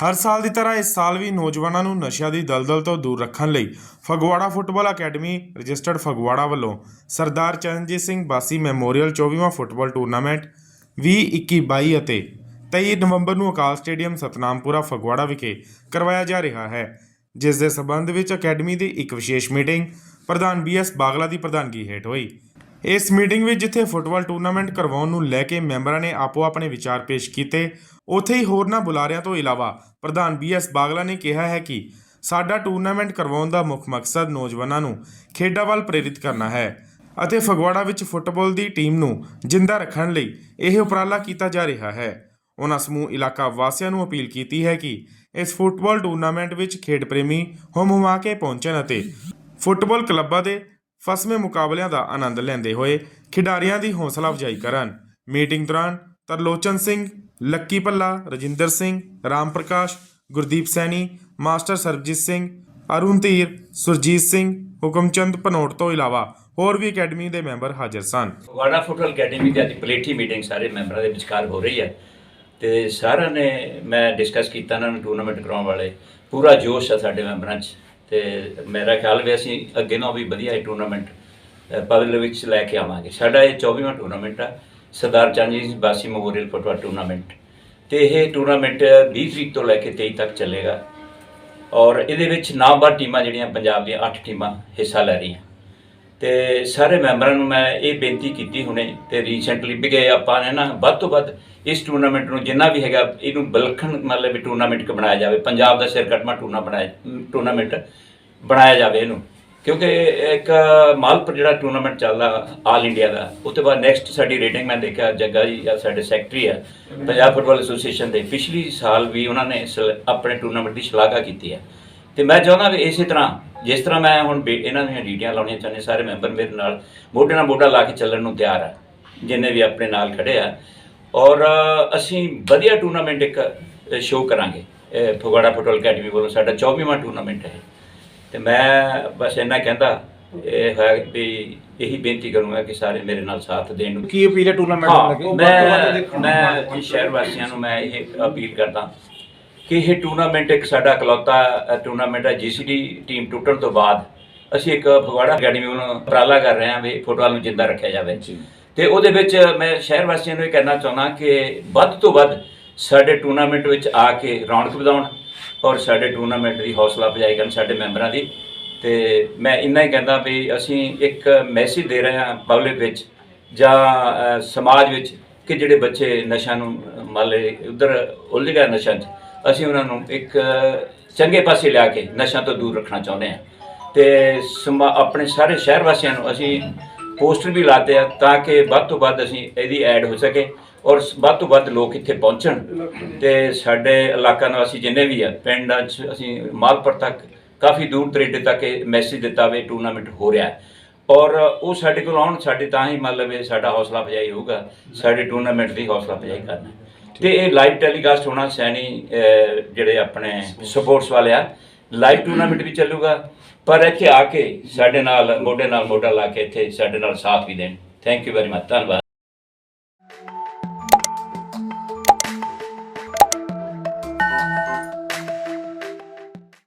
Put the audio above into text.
ਹਰ ਸਾਲ ਦੀ ਤਰ੍ਹਾਂ ਇਸ ਸਾਲ ਵੀ ਨੌਜਵਾਨਾਂ ਨੂੰ ਨਸ਼ਿਆਂ ਦੀ ਦਲਦਲ ਤੋਂ ਦੂਰ ਰੱਖਣ ਲਈ Phagwara football academy registered Phagwara ਵੱਲੋਂ ਸਰਦਾਰ ਚਰਨਜੀਤ ਸਿੰਘ ਬਾਸੀ ਮੈਮੋਰੀਅਲ 24ਵਾਂ ਫੁੱਟਬਾਲ ਟੂਰਨਾਮੈਂਟ 2021-22 ਅਤੇ 23 ਨਵੰਬਰ ਨੂੰ ਅਕਾਲ ਸਟੇਡੀਅਮ ਸਤਨਾਮਪੁਰਾ ਫਗਵਾੜਾ ਵਿਖੇ ਕਰਵਾਇਆ ਜਾ ਰਿਹਾ ਹੈ, ਜਿਸ ਦੇ ਸਬੰਧ ਵਿੱਚ ਅਕੈਡਮੀ ਦੀ ਇੱਕ ਵਿਸ਼ੇਸ਼ ਮੀਟਿੰਗ ਪ੍ਰਧਾਨ ਬੀਐਸ ਬਾਗਲਾ ਦੀ ਪ੍ਰਧਾਨਗੀ ਹੇਠ ਹੋਈ। ਇਸ ਮੀਟਿੰਗ ਵਿੱਚ ਜਿੱਥੇ ਫੁੱਟਬਾਲ ਟੂਰਨਾਮੈਂਟ ਕਰਵਾਉਣ ਨੂੰ ਲੈ ਕੇ ਮੈਂਬਰਾਂ ਨੇ ਆਪੋ ਆਪਣੇ ਵਿਚਾਰ ਪੇਸ਼ ਕੀਤੇ, ਉੱਥੇ ਹੀ ਹੋਰਨਾਂ ਬੁਲਾਰਿਆਂ ਤੋਂ ਇਲਾਵਾ ਪ੍ਰਧਾਨ ਬੀਐਸ ਬਾਗਲਾ ਨੇ ਕਿਹਾ ਹੈ ਕਿ ਸਾਡਾ ਟੂਰਨਾਮੈਂਟ ਕਰਵਾਉਣ ਦਾ ਮੁੱਖ ਮਕਸਦ ਨੌਜਵਾਨਾਂ ਨੂੰ ਖੇਡਾਂ ਵੱਲ ਪ੍ਰੇਰਿਤ ਕਰਨਾ ਹੈ ਅਤੇ ਫਗਵਾੜਾ ਵਿੱਚ ਫੁੱਟਬਾਲ ਦੀ ਟੀਮ ਨੂੰ ਜਿੰਦਾ ਰੱਖਣ ਲਈ ਇਹ ਉਪਰਾਲਾ ਕੀਤਾ ਜਾ ਰਿਹਾ ਹੈ। ਉਹਨਾਂ ਸਮੂਹ ਇਲਾਕਾ ਵਾਸੀਆਂ ਨੂੰ ਅਪੀਲ ਕੀਤੀ ਹੈ ਕਿ ਇਸ ਫੁੱਟਬਾਲ ਟੂਰਨਾਮੈਂਟ ਵਿੱਚ ਖੇਡ ਪ੍ਰੇਮੀ ਹੁਮ ਹੁਮਾ ਕੇ ਪਹੁੰਚਣ ਅਤੇ ਫੁੱਟਬਾਲ ਕਲੱਬਾਂ ਦੇ ਫਸਵੇਂ ਮੁਕਾਬਲਿਆਂ ਦਾ ਆਨੰਦ ਲੈਂਦੇ ਹੋਏ ਖਿਡਾਰੀਆਂ ਦੀ ਹੌਸਲਾ ਅਫਜ਼ਾਈ ਕਰਨ। ਮੀਟਿੰਗ ਦੌਰਾਨ ਤਰਲੋਚਨ ਸਿੰਘ, ਲੱਕੀ ਭੱਲਾ, ਰਜਿੰਦਰ ਸਿੰਘ, ਰਾਮ ਪ੍ਰਕਾਸ਼, ਗੁਰਦੀਪ ਸੈਣੀ, ਮਾਸਟਰ ਸਰਬਜੀਤ ਸਿੰਘ, ਅਰੁਣ ਧੀਰ, ਸੁਰਜੀਤ ਸਿੰਘ, ਹੁਕਮਚੰਦ ਭਨੋਟ ਤੋਂ ਇਲਾਵਾ ਹੋਰ ਵੀ ਅਕੈਡਮੀ ਦੇ ਮੈਂਬਰ ਹਾਜ਼ਰ ਸਨ। ਵਾੜਾ ਫੁੱਟਬਾਲ ਅਕੈਡਮੀ ਦੀ ਅੱਜ ਪਲੇਠੀ ਮੀਟਿੰਗ ਸਾਰੇ ਮੈਂਬਰਾਂ ਦੇ ਵਿਚਕਾਰ ਹੋ ਰਹੀ ਹੈ ਤੇ ਸਾਰਿਆਂ ਨੇ ਮੈਂ ਡਿਸਕਸ ਕੀਤਾ ਇਹਨਾਂ ਨੂੰ ਟੂਰਨਾਮੈਂਟ ਕਰਾਉਣ ਵਾਲੇ। ਪੂਰਾ ਜੋਸ਼ ਹੈ ਸਾਡੇ ਮੈਂਬਰਾਂ 'ਚ। ਤੇ ਮੇਰਾ ਖਿਆਲ ਵੀ ਅਸੀਂ ਅੱਗੇ ਨਾਲੋਂ ਵੀ ਵਧੀਆ ਇਹ ਟੂਰਨਾਮੈਂਟ ਪਬਲਿਕ ਵਿੱਚ ਲੈ ਕੇ ਆਵਾਂਗੇ। ਸਾਡਾ ਇਹ 24ਵਾਂ ਟੂਰਨਾਮੈਂਟ ਆ, ਸਰਦਾਰ ਚੰਦ ਜੀ ਬਾਸੀ ਮੈਮੋਰੀਅਲ ਫੁੱਟਬਾਲ ਟੂਰਨਾਮੈਂਟ ਤੇ ਇਹ ਟੂਰਨਾਮੈਂਟ 20 ਤਰੀਕ ਤੋਂ ਲੈ ਕੇ 23 ਤੱਕ ਚੱਲੇਗਾ। ਔਰ ਇਹਦੇ ਵਿੱਚ ਨਾਮਵਰ ਟੀਮਾਂ ਜਿਹੜੀਆਂ ਪੰਜਾਬ ਦੀਆਂ 8 ਟੀਮਾਂ ਹਿੱਸਾ ਲੈ ਰਹੀਆਂ। ਤੇ ਸਾਰੇ ਮੈਂਬਰਾਂ ਨੂੰ ਮੈਂ ਇਹ ਬੇਨਤੀ ਕੀਤੀ ਹੁਣੇ ਤੇ ਰੀਸੈਂਟਲੀ ਵੀ ਗਏ ਆਪਾਂ ਨੇ ਨਾ, ਵੱਧ ਤੋਂ ਵੱਧ ਇਸ ਟੂਰਨਾਮੈਂਟ ਨੂੰ ਜਿੰਨਾ ਵੀ ਹੈਗਾ ਇਹਨੂੰ ਬਲਖਣ ਮਤਲਬ ਵੀ ਟੂਰਨਾਮੈਂਟ ਕ ਬਣਾਇਆ ਜਾਵੇ, ਪੰਜਾਬ ਦਾ ਸਿਰ ਸਿਰਕਟਮਾ ਟੂਰਨਾ ਬਣਾਇਆ ਟੂਰਨਾਮੈਂਟ ਬਣਾਇਆ ਜਾਵੇ ਇਹਨੂੰ। ਕਿਉਂਕਿ ਇੱਕ ਮਾਲਪੁਰ ਜਿਹੜਾ ਟੂਰਨਾਮੈਂਟ ਚੱਲਦਾ ਆਲ ਇੰਡੀਆ ਦਾ ਉਸ ਤੋਂ ਬਾਅਦ ਨੈਕਸਟ ਸਾਡੀ ਰੇਟਿੰਗ ਮੈਂ ਦੇਖਿਆ ਜੱਗਾ ਜੀ ਆ, ਸਾਡੇ ਸੈਕਟਰੀ ਆ, ਪੰਜਾਬ ਫੁੱਟਬਾਲ ਐਸੋਸੀਏਸ਼ਨ ਦੇ, ਪਿਛਲੀ ਸਾਲ ਵੀ ਉਹਨਾਂ ਨੇ ਸ- ਆਪਣੇ ਟੂਰਨਾਮੈਂਟ ਦੀ ਸ਼ਲਾਘਾ ਕੀਤੀ ਹੈ। ਤੇ ਮੈਂ ਚਾਹੁੰਦਾ ਵੀ ਇਸੇ ਤਰ੍ਹਾਂ ਜਿਸ ਤਰ੍ਹਾਂ ਮੈਂ ਹੁਣ ਬੇ- ਇਹਨਾਂ ਦੀਆਂ ਡੀਟੀਆਂ ਲਾਉਣੀਆਂ ਚਾਹੁੰਦੇ ਸਾਰੇ ਮੈਂਬਰ ਮੇਰੇ ਨਾਲ ਮੋਢੇ ਨਾਲ ਮੋਢਾ ਲਾ ਕੇ ਚੱਲਣ ਨੂੰ ਤਿਆਰ ਆ ਜਿੰਨੇ ਵੀ ਆਪਣੇ ਨਾਲ ਖੜੇ ਆ। ਔਰ ਅ, ਅਸੀਂ ਵਧੀਆ ਟੂਰਨਾਮੈਂਟ ਇੱਕ ਸ਼ੋਅ ਕਰਾਂਗੇ। ਇਹ ਫਗਵਾੜਾ ਫੁੱਟਬਾਲ ਅਕੈਡਮੀ ਵੱਲੋਂ ਸਾਡਾ 24ਵਾਂ ਟੂਰਨਾਮੈਂਟ ਹੈ ਤੇ ਮੈਂ ਬਸ ਇੰਨਾ ਕਹਿੰਦਾ ਇਹ ਹੈ ਵੀ ਇਹੀ ਬੇਨਤੀ ਕਰੂੰਗਾ ਕਿ ਸਾਰੇ ਮੇਰੇ ਨਾਲ ਸਾਥ ਦੇਣ ਨੂੰ। ਕੀ ਅਪੀਲ ਹੈ ਟੂਰਨਾਮੈਂਟ ਨੂੰ ਲੈ ਕੇ ਹਾਂ, ਮੈਂ ਮੈਂ ਸ਼ਹਿਰ ਵਾਸੀਆਂ ਨੂੰ ਮੈਂ ਇਹ ਅਪੀਲ ਕਰਦਾ ਕਿ ਇਹ ਟੂਰਨਾਮੈਂਟ ਇੱਕ ਸਾਡਾ ਇਕਲੌਤਾ ਟੂਰਨਾਮੈਂਟ ਹੈ। ਜੀਸੀਡੀ ਟੀਮ ਟੁੱਟਣ ਤੋਂ ਬਾਅਦ ਅਸੀਂ ਇੱਕ ਫਗਵਾੜਾ ਅਕੈਡਮੀ ਵੱਲੋਂ ਉਪਰਾਲਾ ਕਰ ਰਹੇ ਹਾਂ ਵੀ ਫੁੱਟਬਾਲ ਨੂੰ ਜਿੰਦਾ ਰੱਖਿਆ ਜਾਵੇ। ਤੇ ਉਹਦੇ ਵਿੱਚ ਮੈਂ ਸ਼ਹਿਰ ਵਾਸੀਆਂ ਨੂੰ ਇਹ ਕਹਿਣਾ ਚਾਹੁੰਦਾ ਕਿ ਵੱਧ ਤੋਂ ਵੱਧ ਸਾਡੇ ਟੂਰਨਾਮੈਂਟ ਵਿੱਚ ਆ ਕੇ ਰੌਣਕ ਵਧਾਉਣ ਔਰ ਸਾਡੇ ਟੂਰਨਾਮੈਂਟ ਦੀ ਹੌਸਲਾ ਅਫਜ਼ਾਈ ਕਰਨ ਸਾਡੇ ਮੈਂਬਰਾਂ ਦੀ। ਤੇ ਮੈਂ ਇੰਨਾ ਹੀ ਕਹਿੰਦਾ ਵੀ ਅਸੀਂ ਇੱਕ ਮੈਸੇਜ ਦੇ ਰਹੇ ਹਾਂ ਪਬਲਿਕ ਵਿੱਚ ਜਾਂ ਸਮਾਜ ਵਿੱਚ ਕਿ ਜਿਹੜੇ ਬੱਚੇ ਨਸ਼ਾ ਨੂੰ ਮੰਨ ਲਏ ਉਧਰ ਉਲਝ ਗਏ ਨਸ਼ਾ 'ਚ ਅਸੀਂ ਉਹਨਾਂ ਨੂੰ ਇੱਕ ਚੰਗੇ ਪਾਸੇ ਲਿਆ ਕੇ ਨਸ਼ਾ ਤੋਂ ਦੂਰ ਰੱਖਣਾ ਚਾਹੁੰਦੇ ਹਾਂ। ਤੇ ਆਪਣੇ ਸਾਰੇ ਸ਼ਹਿਰ ਵਾਸੀਆਂ ਨੂੰ ਅਸੀਂ ਪੋਸਟਰ ਵੀ ਲਾਤੇ ਆ ਤਾਂ ਕਿ ਵੱਧ ਤੋਂ ਵੱਧ ਅਸੀਂ ਇਹਦੀ ਐਡ ਹੋ ਸਕੇ ਔਰ ਵੱਧ ਤੋਂ ਵੱਧ ਲੋਕ ਇੱਥੇ ਪਹੁੰਚਣ। ਤੇ ਸਾਡੇ ਇਲਾਕਾ ਨਿਵਾਸੀ ਜਿੰਨੇ ਵੀ ਆ ਪਿੰਡਾਂ 'ਚ ਅਸੀਂ ਮਾਲਪੁਰ ਤੱਕ ਕਾਫੀ ਦੂਰ ਦਰੇਡੇ ਤੱਕ ਇਹ ਮੈਸੇਜ ਦਿੱਤਾ ਵੀ ਟੂਰਨਾਮੈਂਟ ਹੋ ਰਿਹਾ ਹੈ। ਔਰ ਉਹ ਸਾਡੇ ਕੋਲ ਆਉਣ ਸਾਡੇ ਤਾਂ ਹੀ ਮਤਲਬ ਇਹ ਸਾਡਾ ਹੌਸਲਾ ਅਫਜ਼ਾਈ ਹੋਊਗਾ ਸਾਡੇ ਟੂਰਨਾਮੈਂਟ ਦੀ ਹੌਸਲਾ ਅਫਜ਼ਾਈ ਕਰਨਾ ਤੇ ਇਹ ਲਾਈਵ ਟੈਲੀਕਾਸਟ ਹੋਣਾ ਸੈਣੀ ਜਿਹੜੇ ਆਪਣੇ ਸਪੋਰਟਸ ਵਾਲੇ ਆ ਲਾਈਵ ਟੂਰਨਾਮੈਂਟ ਵੀ ਚੱਲੂਗਾ ਪਰ ਇੱਥੇ ਆ ਕੇ ਸਾਡੇ ਨਾਲ ਮੋਢੇ ਨਾਲ ਮੋਢਾ ਲਾ ਕੇ ਇੱਥੇ ਸਾਡੇ ਨਾਲ ਸਾਥ ਵੀ ਦੇਣ। ਥੈਂਕ ਯੂ ਵੈਰੀ ਮਚ ਧੰਨਵਾਦ।